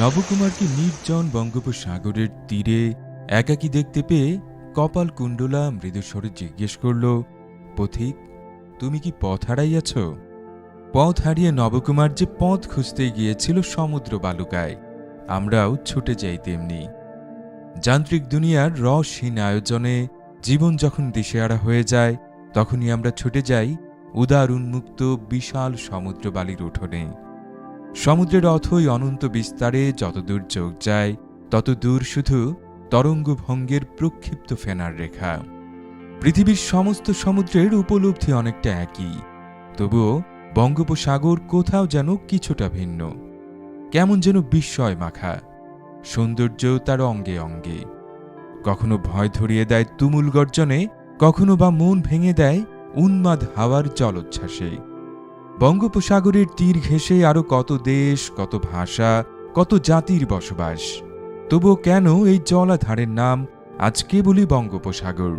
নবকুমারকে নির্জন বঙ্গোপসাগরের তীরে একাকী দেখতে পেয়ে কপাল কুণ্ডলা মৃদুস্বরে জিজ্ঞেস করল, পথিক, তুমি কি পথ হারাইয়াছ? পথ হারিয়ে নবকুমার যে পথ খুঁজতে গিয়েছিল সমুদ্র বালুকায়, আমরাও ছুটে যাই তেমনি। যান্ত্রিক দুনিয়ার রসহীন আয়োজনে জীবন যখন দিশেহারা হয়ে যায়, তখনই আমরা ছুটে যাই উদার উন্মুক্ত বিশাল সমুদ্র বালির উঠোনে। সমুদ্রের অথই অনন্ত বিস্তারে যতদূর চোখ যায় তত দূর শুধু তরঙ্গভঙ্গের প্রক্ষিপ্ত ফেনার রেখা। পৃথিবীর সমস্ত সমুদ্রের উপলব্ধি অনেকটা একই। তবুও বঙ্গোপসাগর কোথাও যেন কিছুটা ভিন্ন। কেমন যেন বিস্ময় মাখা। সৌন্দর্য তার অঙ্গে অঙ্গে। কখনো ভয় ধরিয়ে দেয় তুমুল গর্জনে, কখনো বা মন ভেঙে দেয় উন্মাদ হাওয়ার জলোচ্ছ্বাসে। বঙ্গোপসাগরের তীর ঘেঁষে আরও কত দেশ, কত ভাষা, কত জাতির বসবাস? তবুও কেন এই জলাধারের নাম আজকে বলি বঙ্গোপসাগর?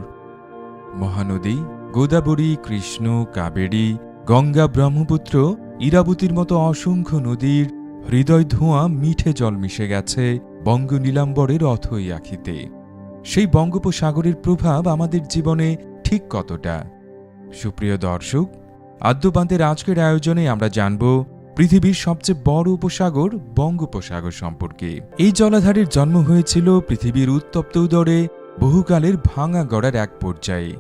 মহানদী, গোদাবরী, কৃষ্ণ, কাবেরী, গঙ্গা ব্রহ্মপুত্র, ইরাবতীর মতো অসংখ্য নদীর হৃদয় ধোঁয়া মিঠে জল মিশে গেছে বঙ্গ নীলাম্বরের অথই আখিতে। সেই বঙ্গোপসাগরের প্রভাব আমাদের জীবনে ঠিক কতটা? সুপ্রিয় দর্শক আদ্যপান্তের আজকের আয়োজনে আমরা জানব পৃথিবীর সবচেয়ে বড় উপসাগর বঙ্গোপসাগর সম্পর্কে। এই জলাধারের জন্ম হয়েছিল পৃথিবীর উত্তপ্ত উদরে বহুকালের ভাঙা গড়ার এক পর্যায়ে।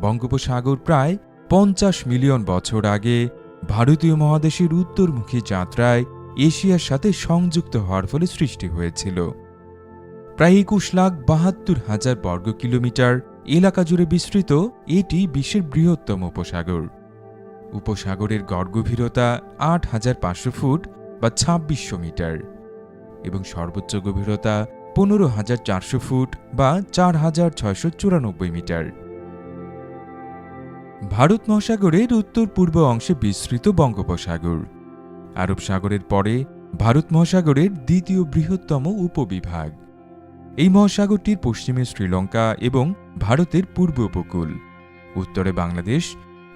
বঙ্গোপসাগর প্রায় পঞ্চাশ মিলিয়ন বছর আগে ভারতীয় মহাদেশের উত্তরমুখী যাত্রায় এশিয়ার সাথে সংযুক্ত হওয়ার ফলে সৃষ্টি হয়েছিল। প্রায় একুশ লাখ বাহাত্তর হাজার বর্গ কিলোমিটার এলাকা জুড়ে বিস্তৃত, এটি বিশ্বের বৃহত্তম উপসাগর। উপসাগরের গড় গভীরতা আট হাজার পাঁচশো ফুট বা ছাব্বিশশো মিটার এবং সর্বোচ্চ গভীরতা পনেরো হাজার চারশো ফুট বা চার হাজার ছয়শো চুরানব্বই মিটার। ভারত মহাসাগরের উত্তর পূর্ব অংশে বিস্তৃত বঙ্গোপসাগর। আরব সাগরের পরে ভারত মহাসাগরের দ্বিতীয় বৃহত্তম উপবিভাগ। এই মহাসাগরটির পশ্চিমে শ্রীলঙ্কা এবং ভারতের পূর্ব উপকূল। উত্তরে বাংলাদেশ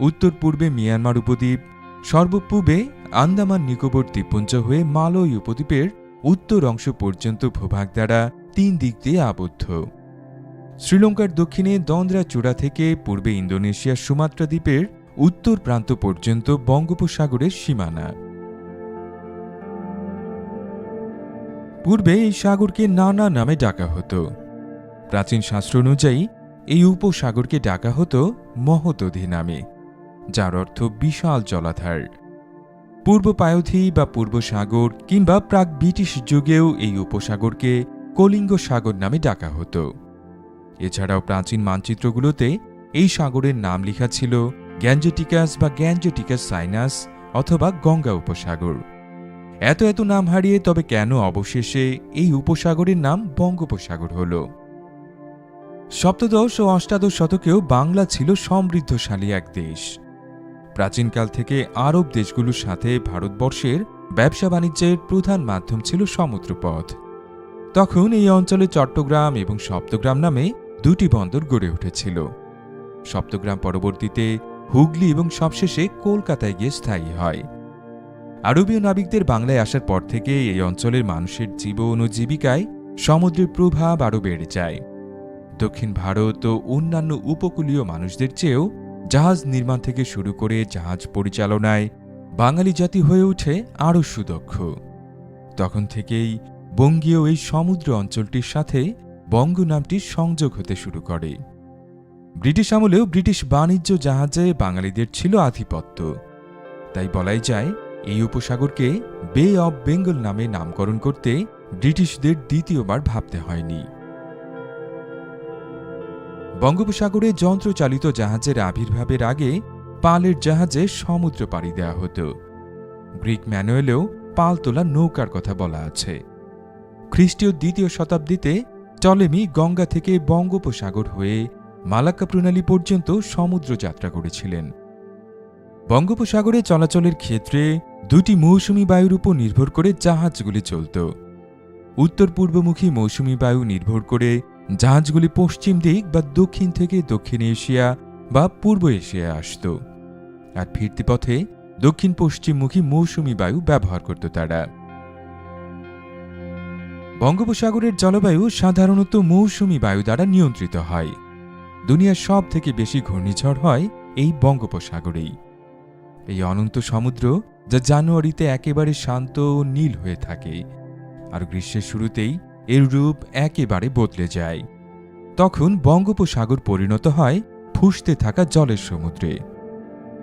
উত্তর পূর্বে মিয়ানমার উপদ্বীপ, সর্বপূর্বে আন্দামান নিকোবর দ্বীপপুঞ্জ হয়ে মালয় উপদ্বীপের উত্তর অংশ পর্যন্ত ভূভাগ দ্বারা তিন দিক দিয়ে আবদ্ধ। শ্রীলঙ্কার দক্ষিণে দন্দ্রা চূড়া থেকে পূর্বে ইন্দোনেশিয়ার সুমাত্রা দ্বীপের উত্তর প্রান্ত পর্যন্ত বঙ্গোপসাগরের সীমানা। পূর্বে এই সাগরকে নানা নামে ডাকা হতো। প্রাচীন শাস্ত্র অনুযায়ী এই উপসাগরকে ডাকা হতো মহতধি নামে। যার অর্থ বিশাল জলাধার। পূর্ব পায়োধি বা পূর্ব সাগর কিংবা প্রাক ব্রিটিশ যুগেও এই উপসাগরকে কলিঙ্গ সাগর নামে ডাকা হতো। এছাড়াও প্রাচীন মানচিত্রগুলোতে এই সাগরের নাম লেখা ছিল গ্যাঞ্জেটিকাস বা গ্যাঞ্জেটিকাস সাইনাস অথবা গঙ্গা উপসাগর। এত এত নাম হারিয়ে তবে কেন অবশেষে এই উপসাগরের নাম বঙ্গোপসাগর হল? সপ্তদশ ও অষ্টাদশ শতকেও বাংলা ছিল সমৃদ্ধশালী এক দেশ। প্রাচীনকাল থেকে আরব দেশগুলোর সাথে ভারতবর্ষের ব্যবসা বাণিজ্যের প্রধান মাধ্যম ছিল সমুদ্রপথ। তখন এই অঞ্চলে চট্টগ্রাম এবং সপ্তগ্রাম নামে দুটি বন্দর গড়ে উঠেছিল। সপ্তগ্রাম পরবর্তীতে হুগলি এবং সবশেষে কলকাতায় গিয়ে স্থায়ী হয়। আরবীয় নাবিকদের বাংলায় আসার পর থেকে এই অঞ্চলের মানুষের জীবন ও জীবিকায় সমুদ্রের প্রভাব আরও বেড়ে যায়। দক্ষিণ ভারত ও অন্যান্য উপকূলীয় মানুষদের চেয়েও জাহাজ নির্মাণ থেকে শুরু করে জাহাজ পরিচালনায় বাঙালি জাতি হয়ে ওঠে আরও সুদক্ষ। তখন থেকেই বঙ্গীয় এই সমুদ্র অঞ্চলটির সাথে বঙ্গ নামটি সংযোগ হতে শুরু করে। ব্রিটিশ আমলেও ব্রিটিশ বাণিজ্য জাহাজে বাঙালিদের ছিল আধিপত্য। তাই বলাই যায়, এই উপসাগরকে বে অব বেঙ্গল নামে নামকরণ করতে ব্রিটিশদের দ্বিতীয়বার ভাবতে হয়নি। বঙ্গোপসাগরে যন্ত্রচালিত জাহাজের আবির্ভাবের আগে পালের জাহাজে সমুদ্র পাড়ি দেওয়া হতো। গ্রিক ম্যানুয়েলেও পাল তোলা নৌকার কথা বলা আছে। খ্রিস্টীয় দ্বিতীয় শতাব্দীতে টলেমি গঙ্গা থেকে বঙ্গোপসাগর হয়ে মালাক্কা প্রণালী পর্যন্ত সমুদ্র যাত্রা করেছিলেন। বঙ্গোপসাগরে চলাচলের ক্ষেত্রে দুটি মৌসুমি বায়ুর উপর নির্ভর করে জাহাজগুলি চলত। উত্তর পূর্বমুখী মৌসুমি বায়ু নির্ভর করে জাহাজগুলি পশ্চিম দিক বা দক্ষিণ থেকে দক্ষিণ এশিয়া বা পূর্ব এশিয়ায় আসত। আর ফিরতি পথে দক্ষিণ পশ্চিমমুখী মৌসুমি বায়ু ব্যবহার করত তারা। বঙ্গোপসাগরের জলবায়ু সাধারণত মৌসুমি বায়ু দ্বারা নিয়ন্ত্রিত হয়। দুনিয়ার সব থেকে বেশি ঘূর্ণিঝড় হয় এই বঙ্গোপসাগরেই। এই অনন্ত সমুদ্র যা জানুয়ারিতে একেবারে শান্ত ও নীল হয়ে থাকে। আর গ্রীষ্মের শুরুতেই এর রূপ একেবারে বদলে যায়। তখন বঙ্গোপসাগর পরিণত হয় ফুসতে থাকা জলের সমুদ্রে।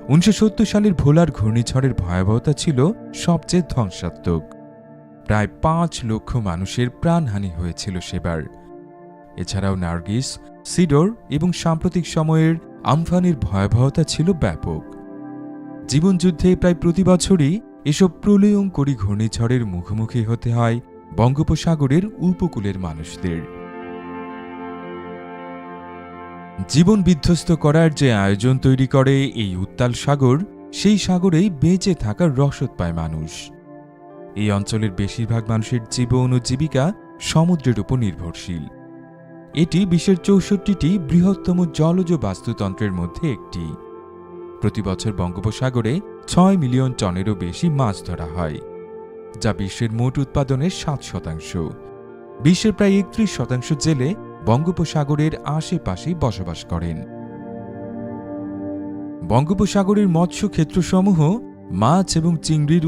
উনিশশো সত্তর সালের ভোলার ঘূর্ণিঝড়ের ভয়াবহতা ছিল সবচেয়ে ধ্বংসাত্মক। প্রায় পাঁচ লক্ষ মানুষের প্রাণহানি হয়েছিল সেবার। এছাড়াও নার্গিস, সিডোর এবং সাম্প্রতিক সময়ের আমফানের ভয়াবহতা ছিল ব্যাপক। জীবনযুদ্ধে প্রায় প্রতি বছরই এসব প্রলয়ঙ্করী ঘূর্ণিঝড়ের মুখোমুখি হতে হয় বঙ্গোপসাগরের উপকূলের মানুষদের। জীবন বিধ্বস্ত করার যে আয়োজন তৈরি করে এই উত্তাল সাগর, সেই সাগরেই বেঁচে থাকার রসদ পায় মানুষ। এই অঞ্চলের বেশিরভাগ মানুষের জীবন ও জীবিকা সমুদ্রের উপর নির্ভরশীল। এটি বিশ্বের চৌষট্টিটি বৃহত্তম জলজ বাস্তুতন্ত্রের মধ্যে একটি। প্রতি বছর বঙ্গোপসাগরে ছয় মিলিয়ন টনেরও বেশি মাছ ধরা হয়। যা বিশ্বের মোট উৎপাদনের সাত শতাংশ। বিশ্বের প্রায় একত্রিশ শতাংশ জেলে বঙ্গোপসাগরের আশেপাশে বসবাস করেন। বঙ্গোপসাগরের মৎস্য ক্ষেত্রসমূহ মাছ এবং চিংড়ির